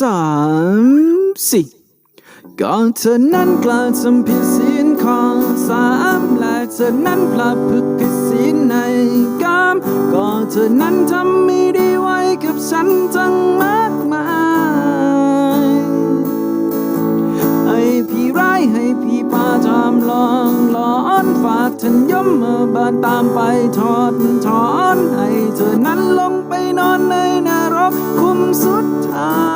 สามสี่ก่อนเธอนั้นกล่าวทำผิดศีลข้อสามและเธอนั้นพลัดพลึกผิดศีลในกามก่อนเธอนั้นทำไม่ดีไว้กับฉันทั้งมากมายให้พี่ร้ายให้พี่พาทำลองหลอนฝากฉันย่อมมาบานตามไปทอดถอนให้เธอนั้นลงไปนอนในนรกคุมสุดท้าย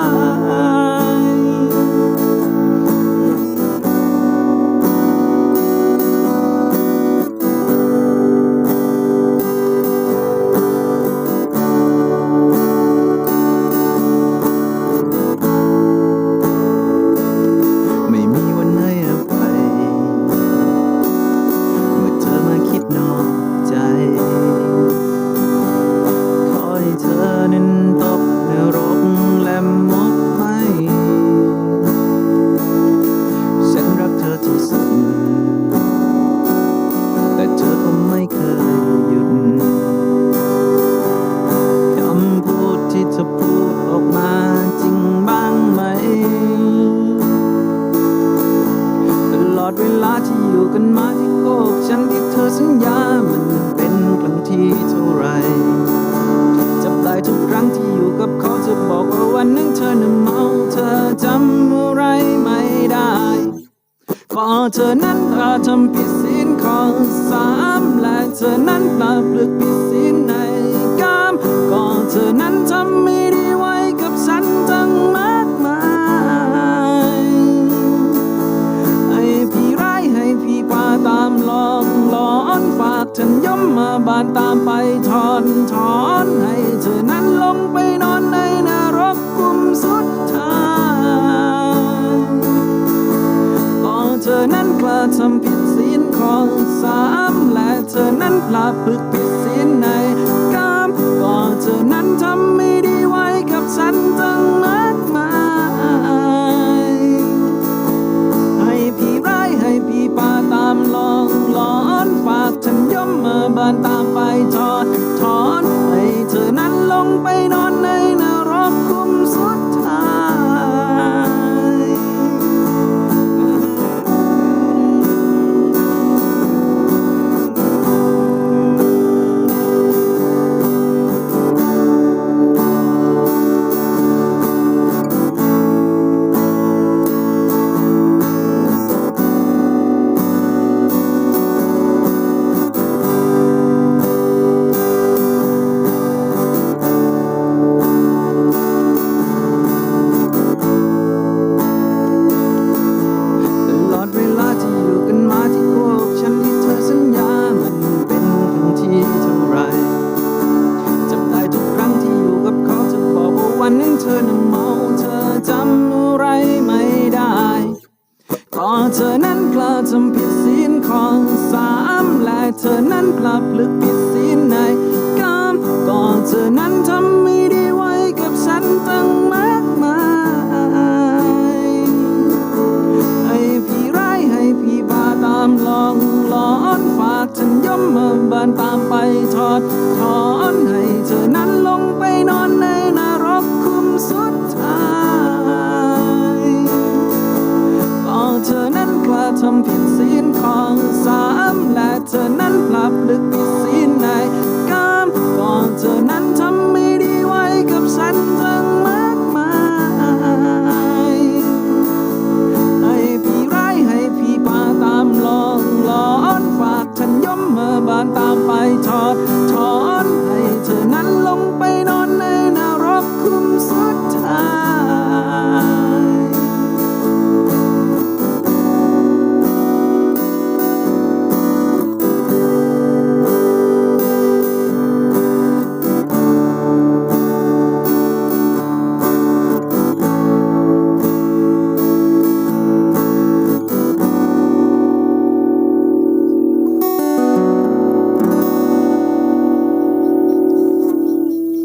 เธอนั้นกระทำผิดศีลข้อสามและเธอนั้นปลาปลึกผิดศีลในกามก็เธอนั้นทำไม่ดีไว้กับฉันทั้งมากมายให้พี่ร้ายให้พี่พาตามหลอกหลอนฝากฉันย่อมมาบานตามไปถอนถอนให้เธอนั้นลงไปนอนในนรกคุมสุด ฝึกปิดศีลในกามก็เธอนั้นทำไม่ดีไว้กับฉันตั้งมากมาย ให้พี่ร้ายให้พี่ป่าตามลองหลอนฝากฉันย่อมมาบานตามไปทอดถอนให้เธอนั้นลงไปนอน วันนั้นเธอน่ะเมาเธอจำอะไรไม่ได้ก็เธอนั้นกล้าทำผิดศีลข้อสามและเธอนั้นกลับลึกผิดศีลในกามก็เธอนั้นทำไม่ดีไว้กับฉันตั้งมากมายให้พี่ร้ายให้พี่บาตามลองหลอนฝากฉันย่อมมาบานตามไปทอดถอน ทำผิดศีลข้อสามและเธอนั้นพลับลึก